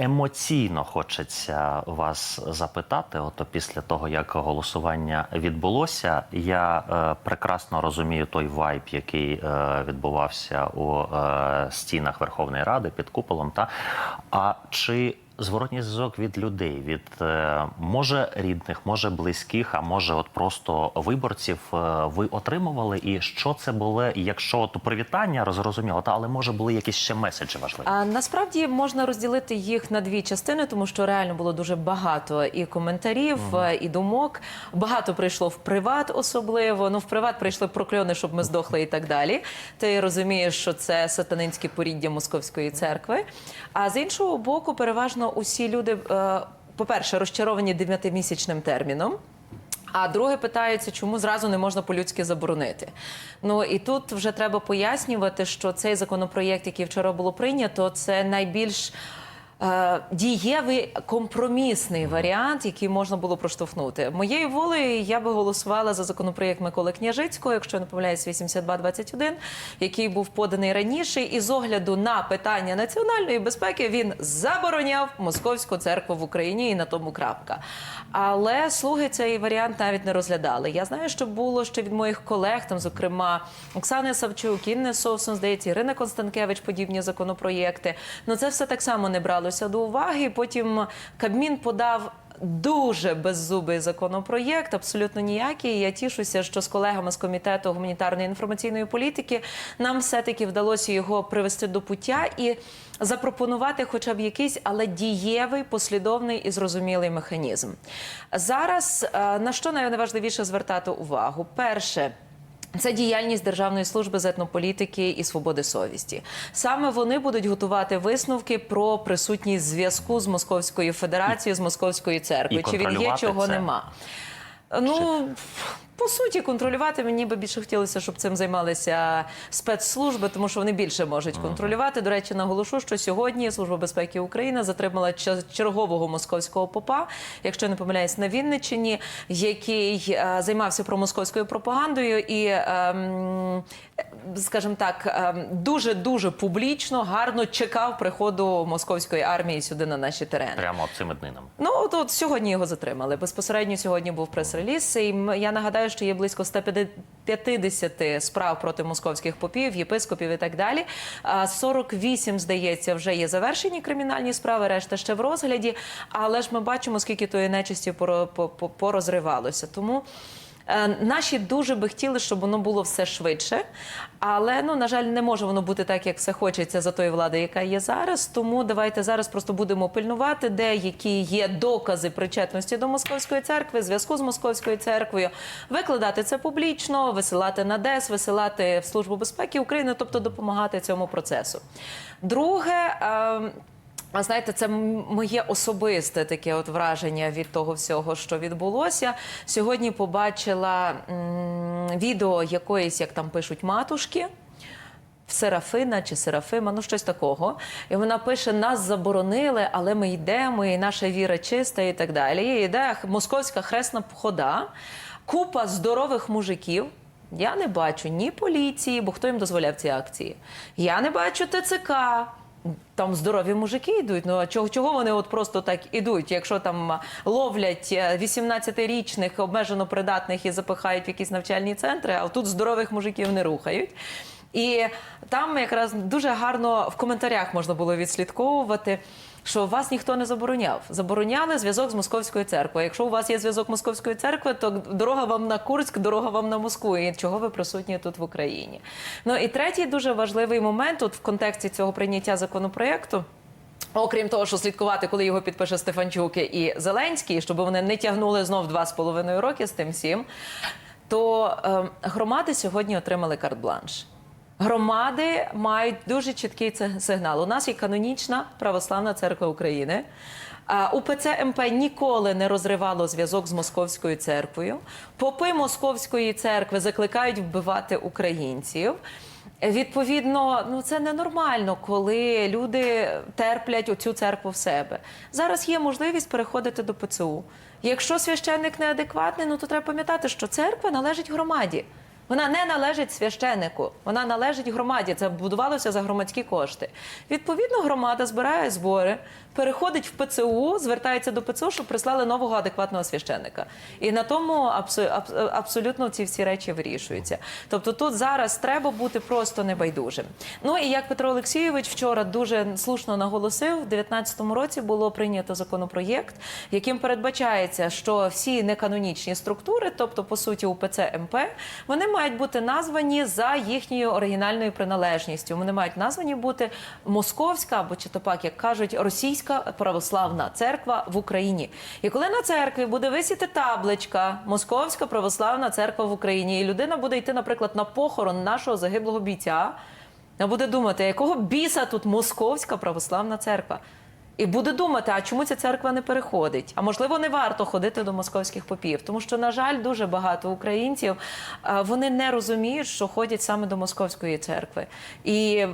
Емоційно хочеться вас запитати. Ото після того, як голосування відбулося, я е, прекрасно розумію той вайб, який е, відбувався у е, стінах Верховної Ради під куполом. Та а чи зворотній зв'язок від людей, від е, може рідних, може близьких, а може, от просто виборців, е, ви отримували? І що це було? Якщо то привітання розрозуміло, та але може були якісь ще меседжі важливі? А насправді можна розділити їх на дві частини, тому що реально було дуже багато і коментарів, е, і думок. Багато прийшло в приват, особливо. Ну, в приват прийшли прокльони, щоб ми здохли і так далі. Ти розумієш, що це сатанинське поріддя московської церкви. А з іншого боку, переважно усі люди, е, по-перше, розчаровані дев'ятимісячним терміном. А друге питається, чому зразу не можна по-людськи заборонити. Ну і тут вже треба пояснювати, що цей законопроєкт, який вчора було прийнято, це найбільш дієвий компромісний варіант, який можна було проштовхнути. Моєю волею я би голосувала за законопроєкт Миколи Княжицького, якщо я не помиляюсь, 8221, який був поданий раніше, і з огляду на питання національної безпеки він забороняв московську церкву в Україні і на тому крапка. Але слуги цей варіант навіть не розглядали. Я знаю, що було ще від моїх колег, там, зокрема, Оксани Савчук, Інни Совсон, здається, Ірина Констанкевич, подібні законопроєкти. Ну це все так само не бралося до уваги. Потім Кабмін подав. Дуже беззубий законопроєкт, абсолютно ніякий. Я тішуся, що з колегами з комітету гуманітарної інформаційної політики нам все-таки вдалося його привести до пуття і запропонувати, хоча б якийсь, але дієвий, послідовний і зрозумілий механізм. Зараз е, на що найважливіше звертати увагу? Перше. Це діяльність Державної служби з етнополітики і свободи совісті. Саме вони будуть готувати висновки про присутність зв'язку з Московською Федерацією, з Московською церквою. І Чи він є, чого це? нема. Ну, по суті, контролювати мені би більше хотілося, щоб цим займалися спецслужби, тому що вони більше можуть контролювати. До речі, наголошу, що сьогодні Служба безпеки України затримала чергового московського попа, якщо я не помиляюсь, на Вінниччині, який е, займався промосковською пропагандою і, скажімо так, ем, дуже дуже публічно, гарно чекав приходу московської армії сюди на наші терени. Прямо цими днинами. Ну от, от сьогодні його затримали. Безпосередньо сьогодні був прес-реліз. І я нагадаю, що є близько 150 справ проти московських попів, єпископів і так далі. А 48, здається, вже є завершені кримінальні справи, решта ще в розгляді. Але ж ми бачимо, скільки тої нечисті поро- по- по- порозривалося. Тому. Е, Наші дуже би хотіли, щоб воно було все швидше, але ну на жаль, не може воно бути так, як все хочеться за тої влади, яка є зараз. Тому давайте зараз просто будемо пильнувати, де які є докази причетності до московської церкви, зв'язку з московською церквою, викладати це публічно, висилати на ДЕС, висилати в службу безпеки України, тобто допомагати цьому процесу. Друге. А знаєте, це моє особисте таке от враження від того всього, що відбулося. Сьогодні побачила відео якоїсь, як там пишуть, матушки. Серафина чи Серафима, ну щось такого. І вона пише: нас заборонили, але ми йдемо, і наша віра чиста, і так далі. І йде московська хресна хода, купа здорових мужиків. Я не бачу ні поліції, бо хто їм дозволяв ці акції. Я не бачу ТЦК. Там здорові мужики йдуть. Ну а чого, чого вони от просто так ідуть? Якщо там ловлять е, 18-річних обмежено придатних і запихають в якісь навчальні центри, а тут здорових мужиків не рухають. І там якраз дуже гарно в коментарях можна було відслідковувати, що вас ніхто не забороняв. Забороняли зв'язок з московською церквою. Якщо у вас є зв'язок з московською церквою, то дорога вам на Курськ, дорога вам на Москву. І чого ви присутні тут в Україні? Ну і третій дуже важливий момент от в контексті цього прийняття законопроекту. Окрім того, що слідкувати, коли його підпише Стефанчук і Зеленський, щоб вони не тягнули знов два з половиною роки з тим всім, то е, громади сьогодні отримали карт-бланш. Громади мають дуже чіткий сигнал. У нас є канонічна православна церква України. УПЦ МП ніколи не розривало зв'язок з московською церквою. Попи московської церкви закликають вбивати українців. Відповідно, ну це ненормально, коли люди терплять оцю церкву в себе. Зараз є можливість переходити до ПЦУ. Якщо священник неадекватний, ну то треба пам'ятати, що церква належить громаді. Вона не належить священику, вона належить громаді. Це будувалося за громадські кошти. Відповідно, громада збирає збори, переходить в ПЦУ, звертається до ПЦУ, щоб прислали нового адекватного священика. І на тому абсо- аб- абсолютно ці всі речі вирішуються. Тобто тут зараз треба бути просто небайдужим. Ну і як Петро Олексійович вчора дуже слушно наголосив, в 2019 році було прийнято законопроєкт, яким передбачається, що всі неканонічні структури, тобто по суті УПЦ МП, вони мають бути названі за їхньою оригінальною приналежністю. Вони мають названі бути московська або чи то як кажуть, російська православна церква в Україні. І коли на церкві буде висіти табличка Московська православна церква в Україні, і людина буде йти, наприклад, на похорон нашого загиблого бійця, вона буде думати, якого біса тут московська православна церква. І буде думати, а чому ця церква не переходить? А можливо, не варто ходити до московських попів, тому що, на жаль, дуже багато українців вони не розуміють, що ходять саме до московської церкви. І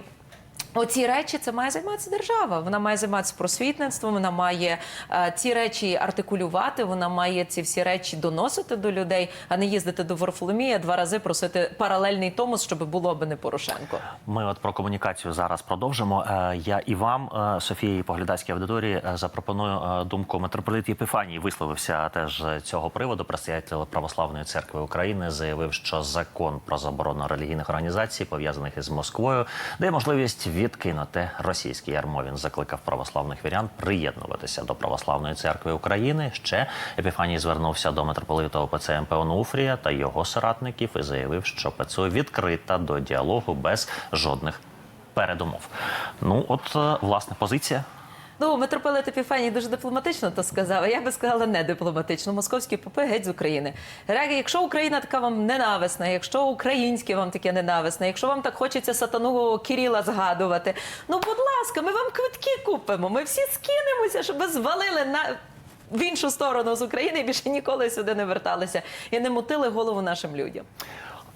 Оці речі це має займатися держава. Вона має займатися просвітництвом, вона має е, ці речі артикулювати, вона має ці всі речі доносити до людей, а не їздити до Варфоломія два рази просити паралельний томос, щоб було аби не Порошенко. Ми от про комунікацію зараз продовжимо. Е, Я і вам, е, Софії, і по глядацькій аудиторії, е, запропоную е, думку митрополит Єпифаній. Висловився теж цього приводу. Предстоятель Православної церкви України заявив, що закон про заборону релігійних організацій, пов'язаних із Москвою, дає можливість відкинути російське ярмо. Він закликав православних вірян приєднуватися до православної церкви України. Ще Епіфаній звернувся до митрополита ОПЦ МП Онуфрія та його соратників і заявив, що ПЦУ відкрита до діалогу без жодних передумов. Ну, от е, власне позиція. Ну, митрополит Епіфаній дуже дипломатично то сказав. а Я би сказала не дипломатично. Московські попи геть з України. Реги, якщо Україна така вам ненависна, якщо українське вам таке ненависне, якщо вам так хочеться сатану Кіріла згадувати, ну будь ласка, ми вам квитки купимо. Ми всі скинемося, щоб ви звалили на. В іншу сторону з України і більше ніколи сюди не верталися і не мутили голову нашим людям.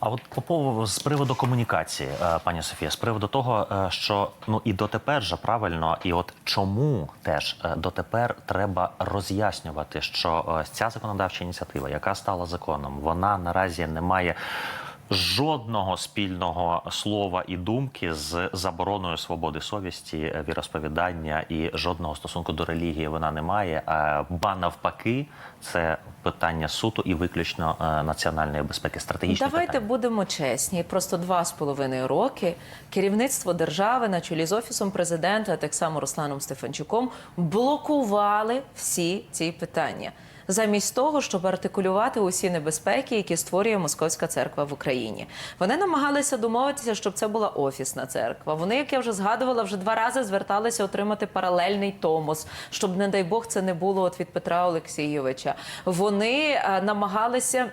А от по з приводу комунікації, е, пані Софія, з приводу того, е, що ну і дотепер же правильно, і от чому теж е, дотепер треба роз'яснювати, що ця законодавча ініціатива, яка стала законом, вона наразі не має. Жодного спільного слова і думки з забороною свободи совісті, е, віросповідання і жодного стосунку до релігії вона не має. Ба навпаки, це питання суто і виключно е, національної безпеки, стратегічне Давайте питання. будемо чесні. Просто два з половиною роки керівництво держави на чолі з офісом президента, так само Русланом Стефанчуком, блокували всі ці питання. Замість того, щоб артикулювати усі небезпеки, які створює Московська церква в Україні, вони намагалися домовитися, щоб це була офісна церква. Вони, як я вже згадувала, вже два рази зверталися отримати паралельний томос, щоб, не дай Бог, це не було от від Петра Олексійовича. Вони е, намагалися.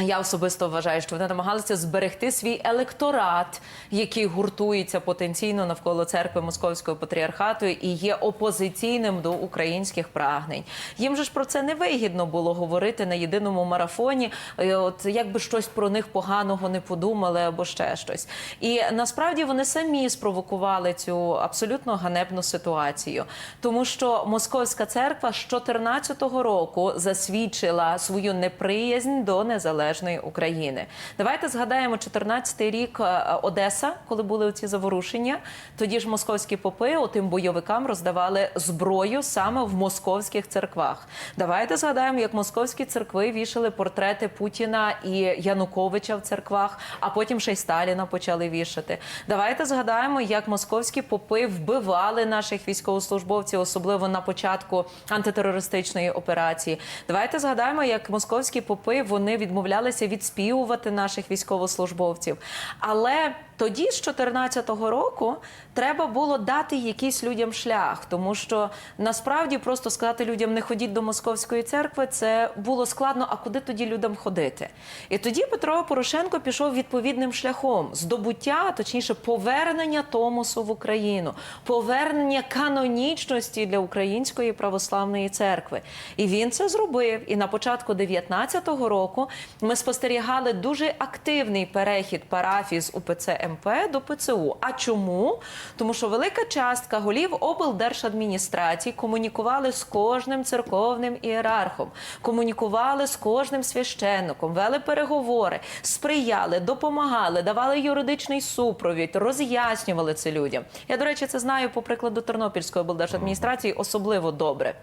Я особисто вважаю, що вони намагалися зберегти свій електорат, який гуртується потенційно навколо церкви Московського патріархату і є опозиційним до українських прагнень. Їм же ж про це не вигідно було говорити на єдиному марафоні. е, От якби щось про них поганого не подумали або ще щось. І насправді вони самі спровокували цю абсолютно ганебну ситуацію, тому що Московська церква з 2014 року засвідчила свою неприязнь до незалежної України. Давайте згадаємо 14 рік е, Одеса, коли були ці заворушення. Тоді ж московські попи отим бойовикам роздавали зброю саме в московських церквах. Давайте згадаємо, як московські церкви вішали портрети Путіна і Януковича в церквах, а потім ще й Сталіна почали вішати. Давайте згадаємо, як московські попи вбивали наших військовослужбовців, особливо на початку антитерористичної операції. Давайте згадаємо, як московські попи вони відмовлялися відспівувати наших військовослужбовців. Але тоді, з 2014 року, треба було дати якийсь людям шлях, тому що насправді просто сказати людям не ходіть до московської церкви, це було складно. А куди тоді людям ходити? І тоді Петро Порошенко пішов відповідним шляхом здобуття, точніше, повернення Томосу в Україну, повернення канонічності для української православної церкви. І він це зробив. І на початку 19-го року ми спостерігали дуже активний перехід парафій з УПЦ МП до ПЦУ. А чому? Тому що велика частка голів облдержадміністрацій комунікували з кожним церковним ієрархом, комунікували з кожним священником, вели переговори, сприяли, допомагали, давали юридичний супровід, роз'яснювали це людям. Я, до речі, це знаю по прикладу Тернопільської облдержадміністрації особливо добре.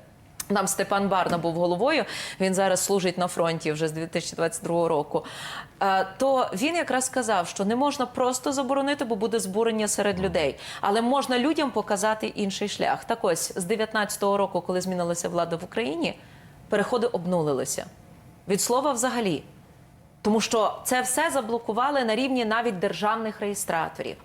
Нам Степан Барна був головою. Він зараз служить на фронті вже з 2022 року. Е, То він якраз сказав, що не можна просто заборонити, бо буде збурення серед людей, але можна людям показати інший шлях. Так ось з 19-го року, коли змінилася влада в Україні, переходи обнулилися від слова взагалі. Тому що це все заблокували на рівні навіть державних реєстраторів.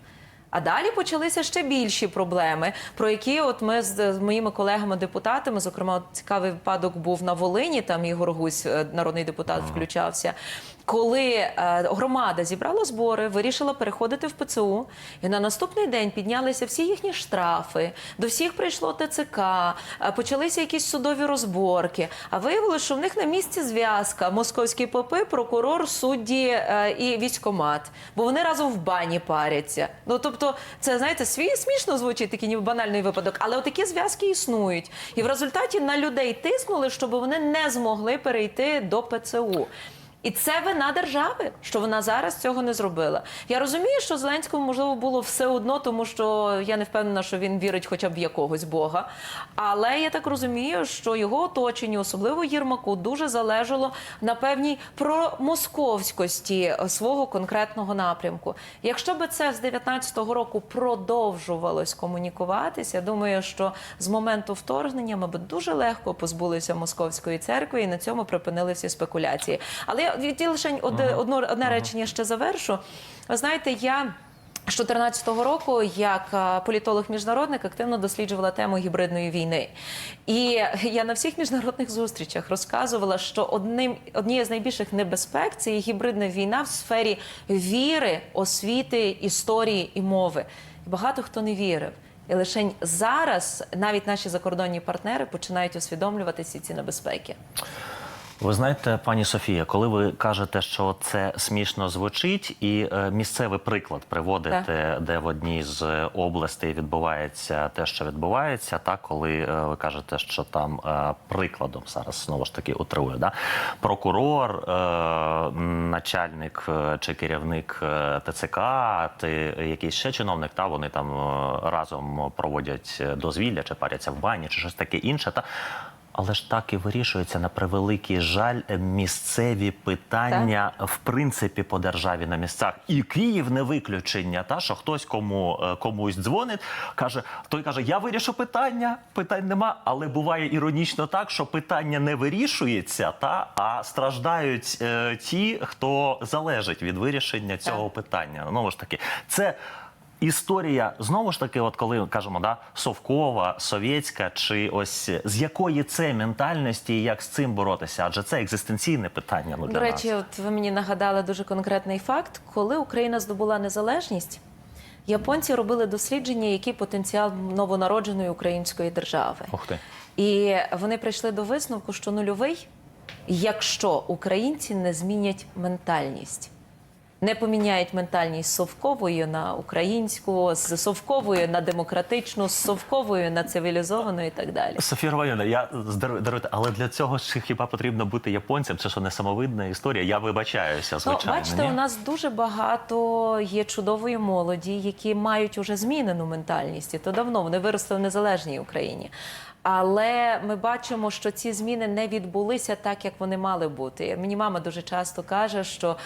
А далі почалися ще більші проблеми, про які от ми з, з моїми колегами-депутатами, зокрема, цікавий випадок був на Волині, там Ігор Гусь, е, народний депутат, включався. Коли е, громада зібрала збори, вирішила переходити в ПЦУ, і на наступний день піднялися всі їхні штрафи, до всіх прийшло ТЦК, е, почалися якісь судові розборки. А виявилося, що в них на місці зв'язка московські попи, прокурор, судді е, і військомат, бо вони разом в бані паряться. Ну тобто, це знаєте, свій смішно звучить такий ніби банальний випадок, але отакі зв'язки існують. І в результаті на людей тиснули, щоб вони не змогли перейти до ПЦУ. І це вина держави, що вона зараз цього не зробила. Я розумію, що Зеленському можливо було все одно, тому що я не впевнена, що він вірить хоча б в якогось Бога. Але я так розумію, що його оточенню, особливо Єрмаку, дуже залежало на певній промосковськості свого конкретного напрямку. Якщо би це з 19-го року продовжувалось комунікуватися, я думаю, що з моменту вторгнення ми б дуже легко позбулися московської церкви і на цьому припинили всі спекуляції. Але я лише одне, одно, одне речення ще завершу. Ви знаєте, я. З 2014 року, як е, політолог-міжнародник, активно досліджувала тему гібридної війни. І я на всіх міжнародних зустрічах розказувала, що одним однією з найбільших небезпек це є гібридна війна в сфері віри, освіти, історії і мови. І багато хто не вірив. І лише зараз навіть наші закордонні партнери починають усвідомлювати всі ці небезпеки. Ви знаєте, пані Софія, коли ви кажете, що це смішно звучить, і е, місцевий приклад приводите, де в одній з областей відбувається те, що відбувається, так коли е, ви кажете, що там е, прикладом зараз знову ж таки утрирую, да? прокурор, е, начальник е, чи керівник е, ТЦК, ти якийсь ще чиновник, та вони там е, разом проводять дозвілля, чи паряться в бані, чи щось таке інше. Та але ж так і вирішується на превеликий жаль місцеві питання в принципі по державі на місцях. І Київ не виключення. Та що хтось кому е, комусь дзвонить, каже, той каже: Я вирішу питання, питань нема. Але буває іронічно так, що питання не вирішується, та а страждають е, ті, хто залежить від вирішення цього питання. Знову ж таки, це. Історія знову ж таки, от коли кажемо, да, совкова, совєтська, чи ось з якої це ментальності, і як з цим боротися? Адже це екзистенційне питання. Ну, для До речі, нас. от ви мені нагадали дуже конкретний факт. Коли Україна здобула незалежність, японці робили дослідження, який потенціал новонародженої української держави. Ух ти. І вони прийшли до висновку, що нульовий, якщо українці не змінять ментальність. Не поміняють ментальність з совкової на українську, з совкової на демократичну, з совкової на цивілізовану і так далі. Софія Романівна, я даруйте, але для цього ж хіба потрібно бути японцем? Це що не самовидна історія? Я вибачаюся, звичайно. Ну, бачите, ні? у нас дуже багато є чудової молоді, які мають уже змінену ментальність. І то давно вони виросли в незалежній Україні. Але ми бачимо, що ці зміни не відбулися так, як вони мали бути. Мені мама дуже часто каже, що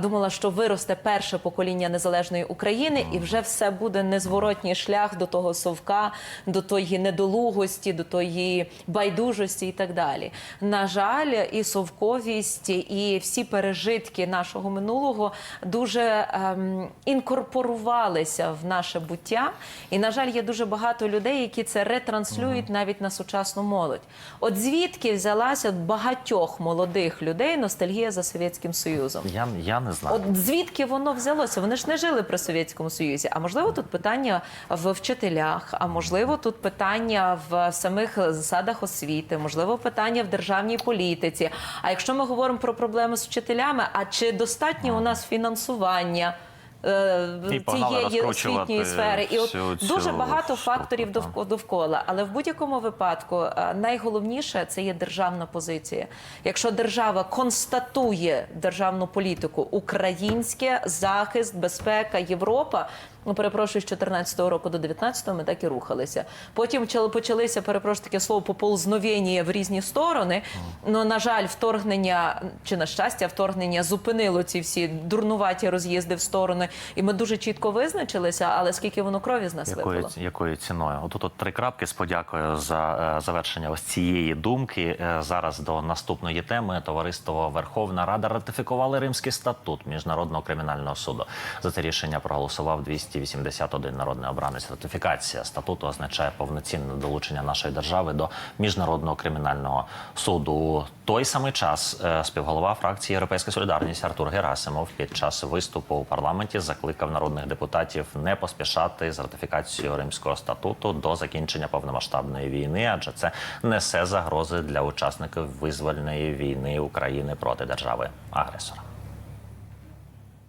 думала, що виросте перше покоління незалежної України, і вже все буде незворотній шлях до того совка, до тої недолугості, до тої байдужості і так далі. На жаль, і совковість, і всі пережитки нашого минулого дуже ем, інкорпорувалися в наше буття. І, на жаль, є дуже багато людей, які це ретранслюють навіть на сучасну молодь. От звідки взялася багатьох молодих людей ностальгія за Совєтським Союзом? Я, я не знаю. От звідки воно взялося? Вони ж не жили при Совєтському Союзі. А можливо, тут питання в вчителях, а можливо, тут питання в самих засадах освіти, можливо, питання в державній політиці. А якщо ми говоримо про проблеми з вчителями, а чи достатньо у нас фінансування? Е, цієї освітньої сфери, і от дуже багато факторів довкола. Але в будь-якому випадку е, найголовніше це є державна позиція. Якщо держава констатує державну політику, українське захист, безпека, Європа. Ну, перепрошую, з 14-го року до 19-го ми так і рухалися. Потім почалися, перепрошую, таке слово поползновення в різні сторони. Ну, на жаль, вторгнення чи на щастя, вторгнення зупинило ці всі дурнуваті роз'їзди в сторони. І ми дуже чітко визначилися, але скільки воно крові з нас Якою, випало. якою ціною? Отут от три крапки з подякою за е, завершення ось цієї думки. Е, зараз до наступної теми товариство Верховна Рада ратифікували Римський статут міжнародного кримінального суду. За це рішення проголосував 281 народний обранець. Ратифікація статуту означає повноцінне долучення нашої держави до міжнародного кримінального суду. Той самий час е, співголова фракції Європейська Солідарність Артур Герасимов під час виступу у парламенті закликав народних депутатів не поспішати з ратифікацією Римського статуту до закінчення повномасштабної війни, адже це несе загрози для учасників визвольної війни України проти держави агресора.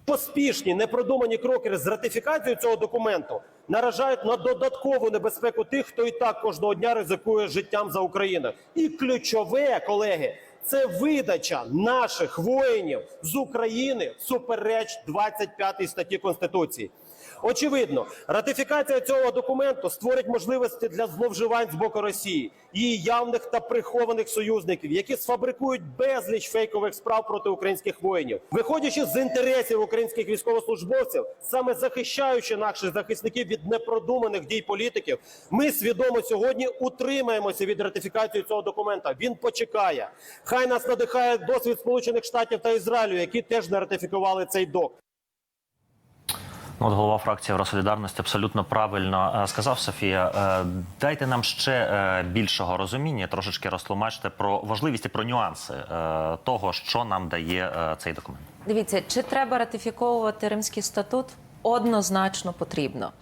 Поспішні непродумані кроки з ратифікацією цього документу наражають на додаткову небезпеку тих, хто і так кожного дня ризикує життям за Україну. І ключове, колеги, це видача наших воїнів з України супереч 25 статті Конституції. Очевидно, ратифікація цього документу створить можливості для зловживань з боку Росії, її явних та прихованих союзників, які сфабрикують безліч фейкових справ проти українських воїнів, виходячи з інтересів українських військовослужбовців, саме захищаючи наших захисників від непродуманих дій політиків, ми свідомо сьогодні утримаємося від ратифікації цього документа. Він почекає. Хай нас надихає досвід Сполучених Штатів та Ізраїлю, які теж не ратифікували цей док. Ну, от голова фракції Євросолідарності абсолютно правильно е, сказав Софія. Е, Дайте нам ще е, більшого розуміння, трошечки розтлумачте про важливість і про нюанси того, що нам дає цей документ. Дивіться, чи треба ратифіковувати Римський статут? Однозначно потрібно.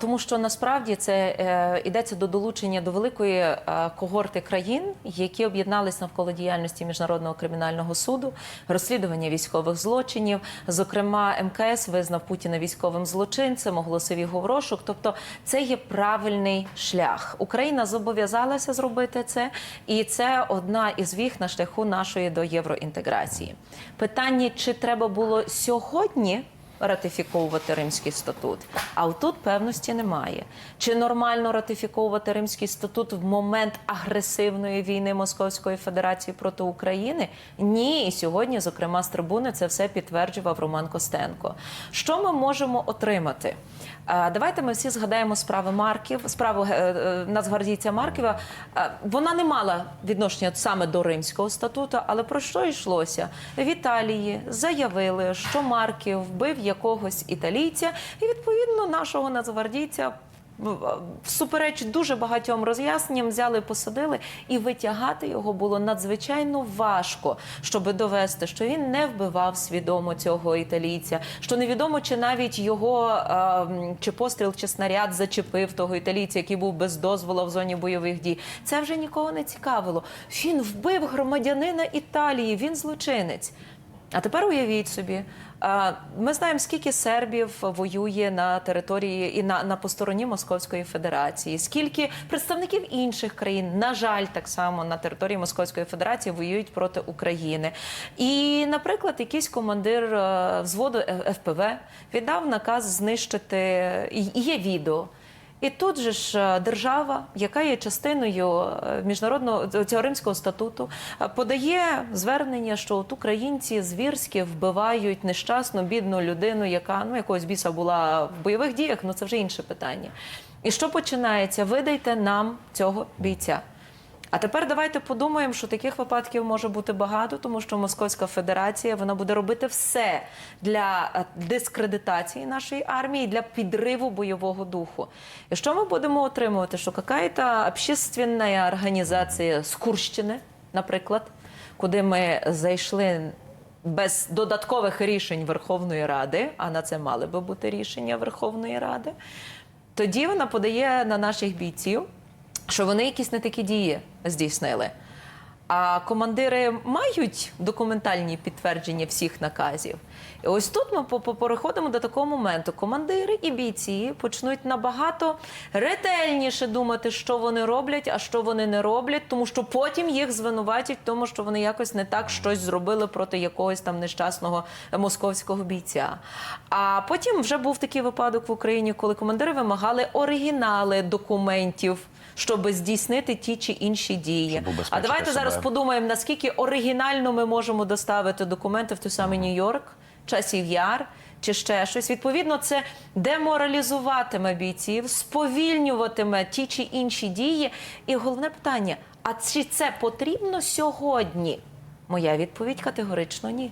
Тому що насправді це е, йдеться до долучення до великої е, когорти країн, які об'єднались навколо діяльності міжнародного кримінального суду, розслідування військових злочинів. Зокрема, МКС визнав Путіна військовим злочинцем, оголосив його в розшук. Тобто, це є правильний шлях. Україна зобов'язалася зробити це, і це одна із віх на шляху нашої до євроінтеграції. Питання, чи треба було сьогодні ратифіковувати Римський статут. А тут певності немає. Чи нормально ратифіковувати Римський статут в момент агресивної війни Московської Федерації проти України? Ні, і сьогодні, зокрема, з трибуни це все підтверджував Роман Костенко. Що ми можемо отримати? А, Давайте ми всі згадаємо справи Марків, справу е, е, нацгвардійця Марківа. Вона не мала відношення саме до Римського статуту, але про що йшлося? В Італії заявили, що Марків вбив якогось італійця, і відповідно нашого нацгвардійця. Всупереч дуже багатьом роз'ясненням взяли, посадили, і витягати його було надзвичайно важко, щоб довести, що він не вбивав свідомо цього італійця, що невідомо, чи навіть його е, чи постріл, чи снаряд зачепив того італійця, який був без дозволу в зоні бойових дій. Це вже нікого не цікавило. Він вбив громадянина Італії, він злочинець. А тепер уявіть собі, ми знаємо, скільки сербів воює на території і на, на постороні Московської Федерації, скільки представників інших країн, на жаль, так само на території Московської Федерації воюють проти України. І, наприклад, якийсь командир е, взводу Е- ФПВ віддав наказ знищити і є відео. І тут же ж е, держава, яка є частиною е, міжнародного цього римського статуту, е, подає звернення, що от українці звірськи вбивають нещасну бідну людину, яка ну якогось біса була в бойових діях. Ну це вже інше питання. І що починається? Видайте нам цього бійця. А тепер давайте подумаємо, що таких випадків може бути багато, тому що Московська Федерація вона буде робити все для е, дискредитації нашої армії, для підриву бойового духу. І що ми будемо отримувати? Що якась общественна організація з Курщини, наприклад, куди ми зайшли. Без додаткових рішень Верховної Ради, а на це мали би бути рішення Верховної Ради, тоді вона подає на наших бійців, що вони якісь не такі дії здійснили. А командири мають документальні підтвердження всіх наказів. І ось тут ми переходимо до такого моменту. Командири і бійці почнуть набагато ретельніше думати, що вони роблять, а що вони не роблять, тому що потім їх звинуватять в тому, що вони якось не так щось зробили проти якогось там нещасного московського бійця. А потім вже був такий випадок в Україні, коли командири вимагали оригінали документів. Щоб здійснити ті чи інші дії, а давайте зараз подумаємо, наскільки оригінально ми можемо доставити документи в той самий Нью-Йорк, часів яр чи ще щось. Відповідно, це деморалізуватиме бійців, сповільнюватиме ті чи інші дії. І головне питання: а чи це потрібно сьогодні? Моя відповідь категорично ні.